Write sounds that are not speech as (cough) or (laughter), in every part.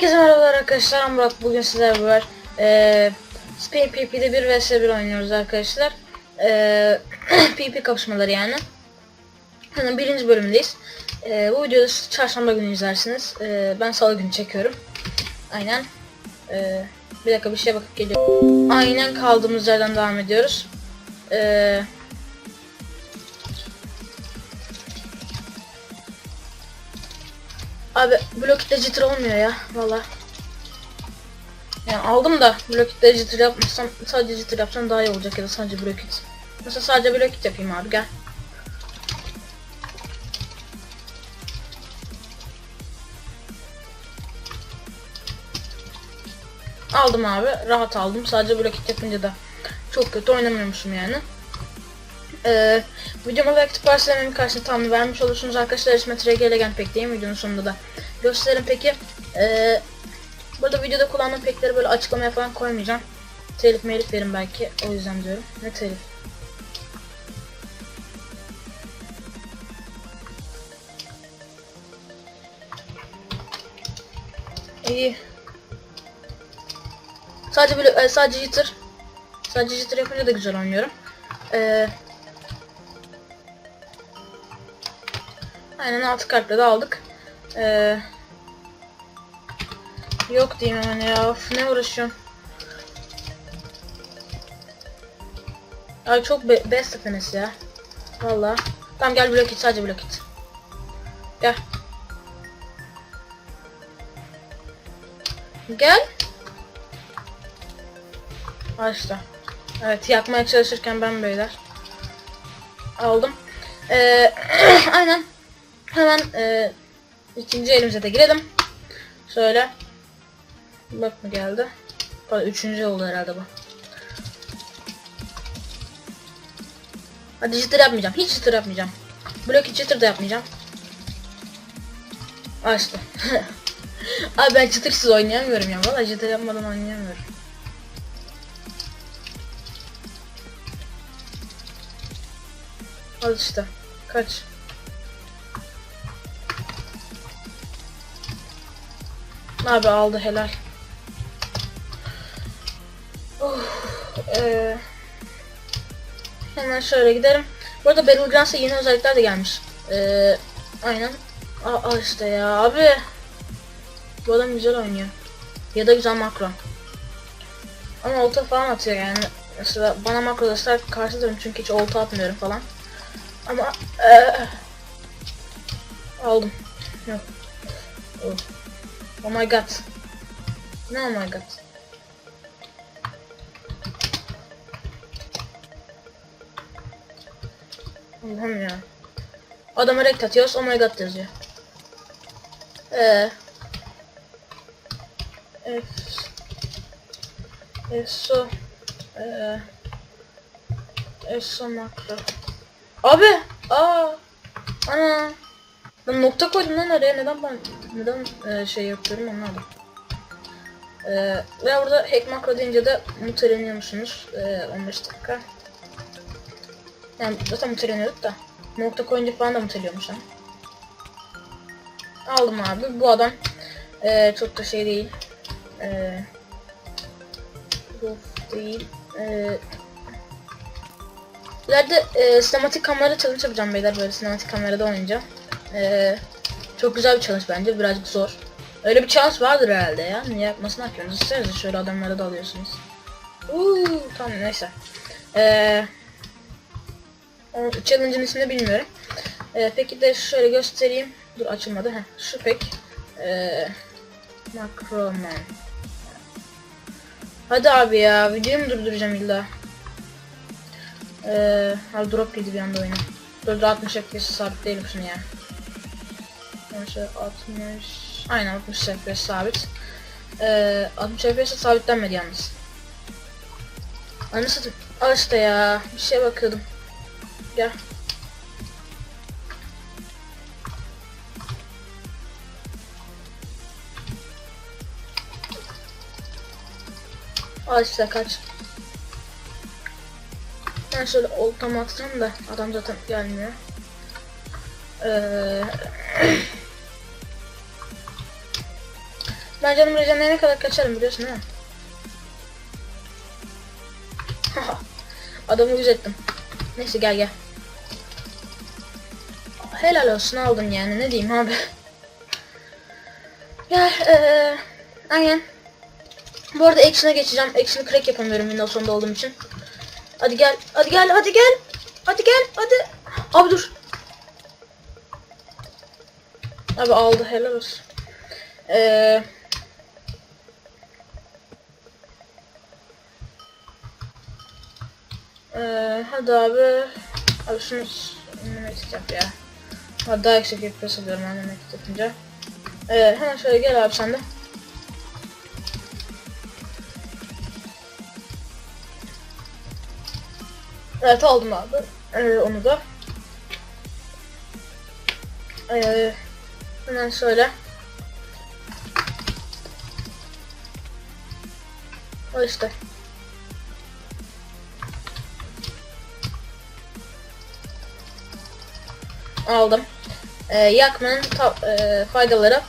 Herkese merhabalar arkadaşlar. Murat. Bugün sizlerle beraber eee Spain PP'de 1 vs 1 oynuyoruz arkadaşlar. (clears throat) Eee PP kapışmaları yani. Hani birinci bölümdeyiz. Eee bu videoda çarşamba günü izlersiniz. Eee ben salı günü çekiyorum. Aynen. Eee bir dakika bir şeye bakıp geliyorum. Aynen kaldığımız yerden devam ediyoruz. Eee Abi blokite jitter olmuyor ya valla. Yani aldım da blokite jitter yapmasam sadece jitter yapsam daha iyi olacak ya da sadece blokit. Mesela sadece blokit yapayım abi gel. Aldım abi rahat aldım sadece blokit yapınca da çok kötü oynamıyormuşum yani. Ee, videoma like atıp varsa karşısında tahmin vermiş olursunuz arkadaşlar. İsmet TRG Legend Pack'teyim videonun sonunda da gösteririm peki. Ee, burada videoda kullandığım pekleri böyle açıklamaya falan koymayacağım. Telif melif verin belki o yüzden diyorum. Ne telif? İyi. Sadece böyle e, sadece jitter. Sadece jitter yapınca da güzel oynuyorum. Ee, Aynen altı kartla da aldık. Ee, yok diyeyim hemen ya. Of, ne uğraşıyorsun? Ay çok be best efenesi ya. Valla. Tamam gel blok it sadece blok it. Gel. Gel. İşte. Evet yakmaya çalışırken ben beyler. Aldım. Ee, (clears throat) aynen. Hemen e, ikinci elimize de girelim. Şöyle. Bak mı geldi? Pardon, üçüncü oldu herhalde bu. Hadi jitter yapmayacağım. Hiç jitter yapmayacağım. Blok hiç jitter da yapmayacağım. Açtı. (laughs) Abi ben jittersız oynayamıyorum ya. Valla jitter yapmadan oynayamıyorum. Al işte. Kaç. Abi aldı helal. Oh, ee, hemen şöyle giderim. Bu arada Battlegrounds'a yeni özellikler de gelmiş. Ee, aynen. Aa, işte ya abi. Bu adam güzel oynuyor. Ya da güzel makro. Ama olta falan atıyor yani. Mesela bana makroda sert karşı durum çünkü hiç olta atmıyorum falan. Ama ee, aldım. Yok. Oh. Oh my god. Ne oh my god. Allah'ım ya. Adama rekt atıyoruz oh my god yazıyor. Eee. F. Eso. Eee. Eso makro. Abi! Aa! Ana! Ben nokta koydum lan araya neden ben neden e, şey yapıyorum anlamadım. E, ve burada hack makro deyince de muteleniyormuşsunuz e, 15 dakika. Yani zaten muteleniyorduk da nokta koyunca falan da muteliyormuş ha. Aldım abi bu adam e, çok da şey değil. E, Roof değil. E, İleride e, sinematik kamera challenge yapacağım beyler böyle sinematik kamerada oynayacağım. Ee, çok güzel bir challenge bence. Birazcık zor. Öyle bir challenge vardır herhalde ya. Niye yapmasını yapıyorsunuz? İsterseniz şöyle adamlara da alıyorsunuz. Uuu tamam neyse. Ee, o challenge'ın ismini bilmiyorum. Ee, peki de şöyle göstereyim. Dur açılmadı. Heh, şu pek. Ee. Hadi abi ya. Videoyu mu durduracağım illa? Ee, abi drop yedi bir anda oyuna. 460 FPS sabit değilim şunu ya. Şöyle 60 aynen 60 FPS sabit. Ee, 60 FPS sabitlenmedi yalnız. Anı satayım. Al işte ya. Bir şeye bakıyordum. Gel. Al işte kaç. Ben şöyle oltamı atsam da adam zaten gelmiyor. Ee, (clears throat) Ben canım rejenlerine kadar kaçarım biliyorsun değil mi? (laughs) Adamı yüz ettim. Neyse gel gel. Helal olsun aldın yani ne diyeyim abi. (laughs) Gel eee aynen. Bu arada action'a geçeceğim. Action crack yapamıyorum Windows 10'da olduğum için. Hadi gel, hadi gel, hadi gel. Hadi gel, hadi. Abi dur. Abi aldı helal olsun. Eee Ee, hadi abi. Abi şunu memleket yap ya. Hadi daha yüksek FPS alıyorum ben memleket yapınca. Ee, hemen şöyle gel abi sen de. Evet aldım abi. Ee, onu da. Ee, hemen şöyle. O işte. Aldım. Ee, yakmanın ta- e, faydaları.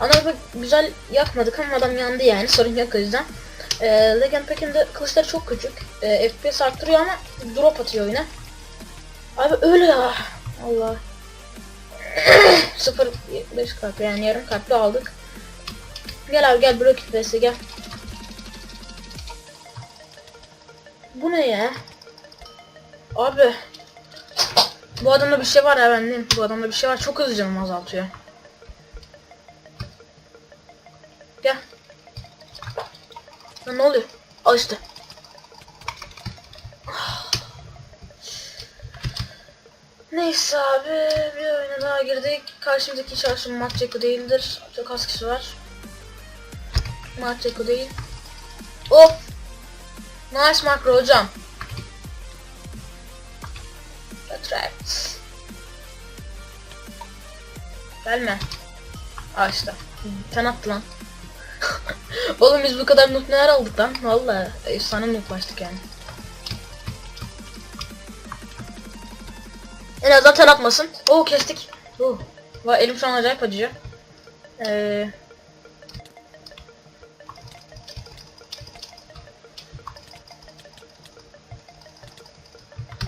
Ana bak güzel yakmadık ama adam yandı yani sorun yok o yüzden. Ee, Legend Pack'in de kılıçları çok küçük. Ee, FPS arttırıyor ama drop atıyor yine. Abi öyle ya. Allah. (clears throat) 0.5 kalp yani yarım kalpli aldık. Gel abi gel blok FPS'e gel. Bu ne ya? Abi bu adamda bir şey var ya ben Bu adamda bir şey var. Çok hızlı canımı azaltıyor. Gel. Ya ne oluyor? Al işte. Neyse abi bir oyuna daha girdik. Karşımızdaki şahsın Matçeko değildir. Çok az kişi var. Matçeko değil. Hop. Nice makro hocam. Gelme. İşte. Sen attı lan. (laughs) Oğlum biz bu kadar noob neler aldık lan. Valla efsane nooblaştık yani. En azından ten atmasın. Oo kestik. Oo. Vay elim şu an acayip acıyor. Ee,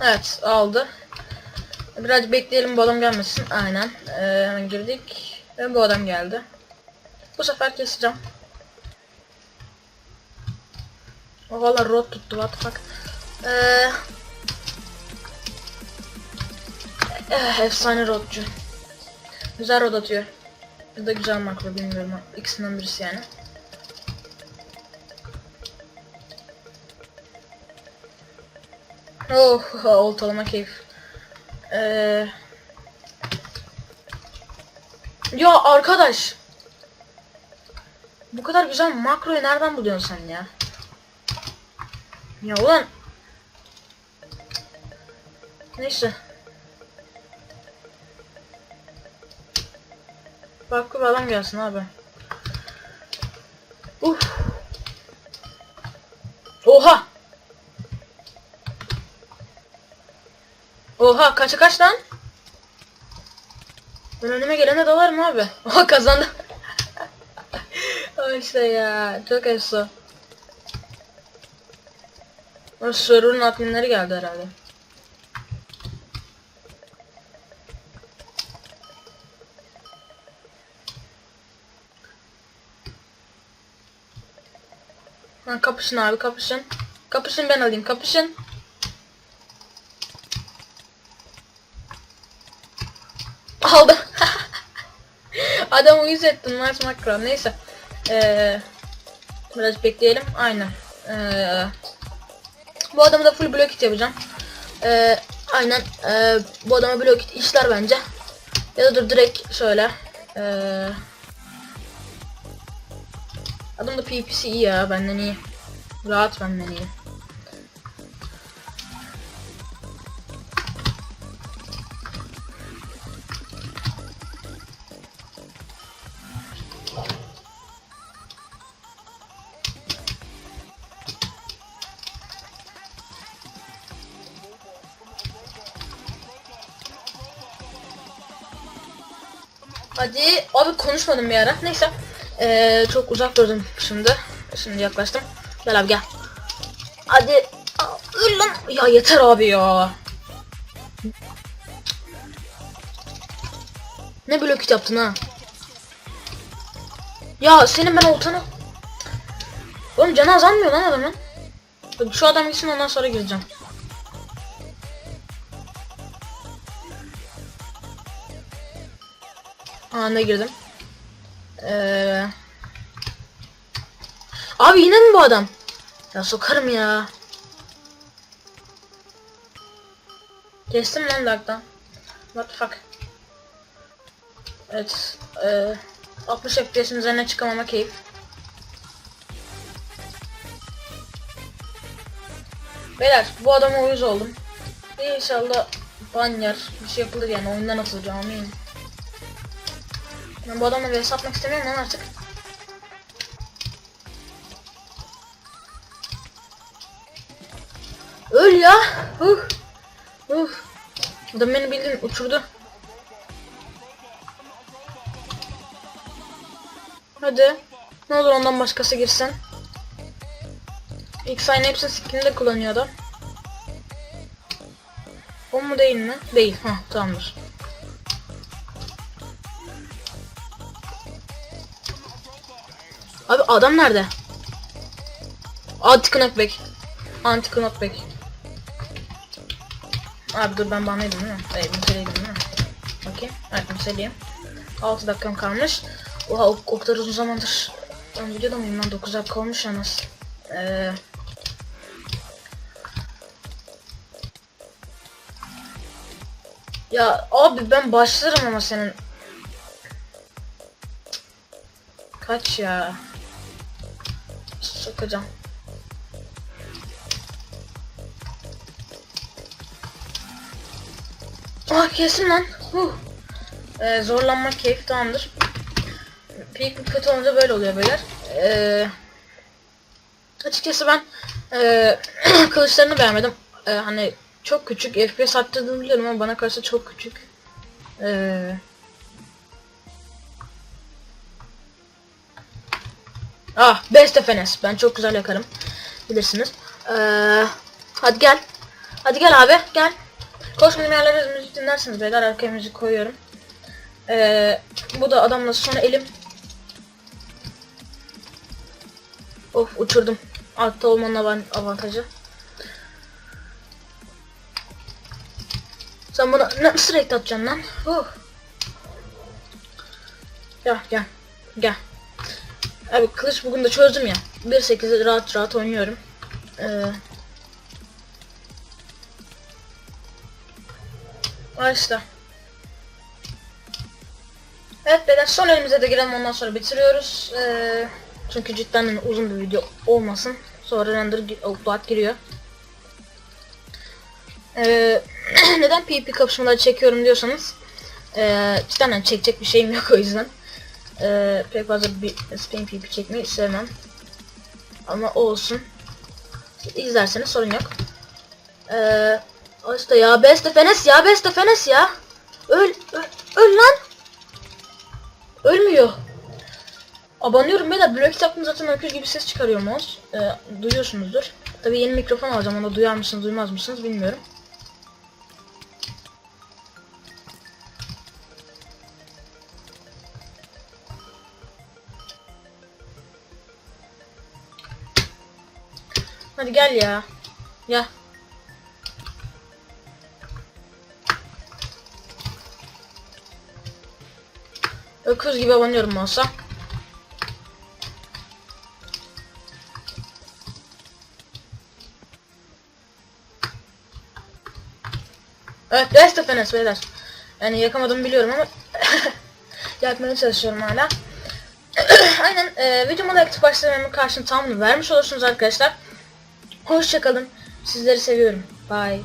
Evet aldı. Biraz bekleyelim bu adam gelmesin. Aynen. Ee, hemen girdik. Ve bu adam geldi. Bu sefer keseceğim. O valla rot tuttu what the fuck. Ee, eh, efsane rotcu. Güzel rot atıyor. Ya da güzel makro bilmiyorum. İkisinden birisi yani. Oh, (laughs) oltalama keyif. Ee... Ya arkadaş. Bu kadar güzel makroyu nereden buluyorsun sen ya? Ya ulan. Neyse. Farklı bir adam gelsin abi. Uf. Oha. Oha kaça kaç lan? Ben önüme gelene dalarım abi. (laughs) Oha kazandım. işte ya çok efso. O server'ın adminleri geldi herhalde. Ha, kapışın abi kapışın. Kapışın ben alayım kapışın. Aldım. (laughs) Adamı yüz ettim Mars Macro. Neyse. Ee, biraz bekleyelim. Aynen. Ee, bu adamı da full block hit yapacağım. Ee, aynen. Ee, bu adama block hit işler bence. Ya da dur direkt şöyle. Ee, adam da PPC iyi ya. Benden iyi. Rahat benden iyi. Konuşmadım bir ara. Neyse. Ee, çok uzak durdum şimdi. Şimdi yaklaştım. Gel abi gel. Hadi. Öl lan. Ya yeter abi ya. Ne blok yaptın ha? Ya senin ben oltanı... Oğlum canı azalmıyor lan adamın. Şu adam gitsin ondan sonra gireceğim. Anda girdim. Ee... Abi yine mi bu adam? Ya sokarım ya. Kestim lan lagdan. What the fuck. Evet. Ee, 60 FPS'in üzerine çıkamama keyif. Beyler bu adama uyuz oldum. İnşallah ban yer. Bir şey yapılır yani oyundan atılacağım eminim. Ben bu adamla bir satmak istemiyorum lan artık. Öl ya. Uh. Uh. Adam beni bildin uçurdu. Hadi. Ne olur ondan başkası girsin. İlk sayın hepsi skin'i de kullanıyor adam. O mu değil mi? Değil. Ha tamamdır. Abi adam nerede? Anti knockback. Anti knockback. Abi dur ben banlaydım değil mi? Evet müseleydim değil mi? Bakayım. Evet müseleyim. 6 dakikam kalmış. Oha o, o kadar uzun zamandır. Ben videoda mıyım lan? 9 dakika olmuş yalnız. Eee... Ya abi ben başlarım ama senin. Kaç ya. Sokacağım. Ah kesin lan. Huh. Ee, zorlanma keyif tamamdır. Peak kötü olunca böyle oluyor beyler. Ee, açıkçası ben ee, (clears throat) kılıçlarını beğenmedim. Ee, hani çok küçük FPS arttırdığını biliyorum ama bana karşı çok küçük. Ee, ah best FNS. Ben çok güzel yakarım. Bilirsiniz. Ee, hadi gel. Hadi gel abi gel. Koşmayın yerlere müzik dinlersiniz beyler arkaya müzik koyuyorum. Ee, bu da adamla sonra elim. Of uçurdum. Altta olmanın avan- avantajı. Sen bana nasıl rekt atacaksın lan? Huh. Gel gel. Gel. Abi kılıç bugün de çözdüm ya. 1.8'i rahat rahat oynuyorum. Ee, işte. Evet beyler son elimize de girelim ondan sonra bitiriyoruz. Ee, çünkü cidden uzun bir video olmasın. Sonra render upload giriyor. Ee, (clears throat) neden PvP kapışmaları çekiyorum diyorsanız ee, cidden çekecek bir şeyim yok o yüzden. Ee, pek fazla bir spam PvP çekmeyi sevmem. Ama olsun. İzlerseniz sorun yok. Ee, işte ya best fenes ya best fenes ya. Öl, öl, öl lan. Ölmüyor. Abanıyorum beyler. Blok kitapım zaten öküz gibi ses çıkarıyor mouse. Ee, duyuyorsunuzdur. Tabi yeni mikrofon alacağım. Onu duyar mısınız duymaz mısınız bilmiyorum. Hadi gel ya. Ya. Öküz gibi abanıyorum olsa. Evet best of Enes beyler. Yani yakamadım biliyorum ama (laughs) yapmaya çalışıyorum hala. (clears throat) Aynen e, videomu da aktif başlamamın karşını tamamını vermiş olursunuz arkadaşlar. Hoşçakalın. Sizleri seviyorum. Bye.